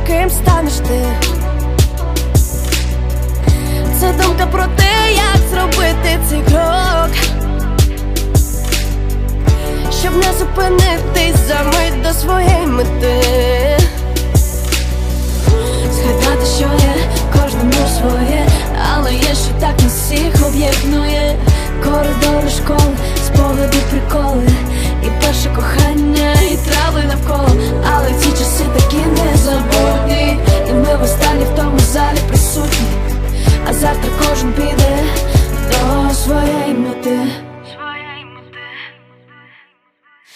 визначає, ким станеш ти. Це думка про те, як зробити цей крок, щоб не зупинитись за мить до своєї мети. Згадати, що є кожному своє,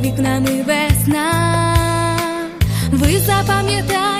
вікнами весна. Ви запам'ятайте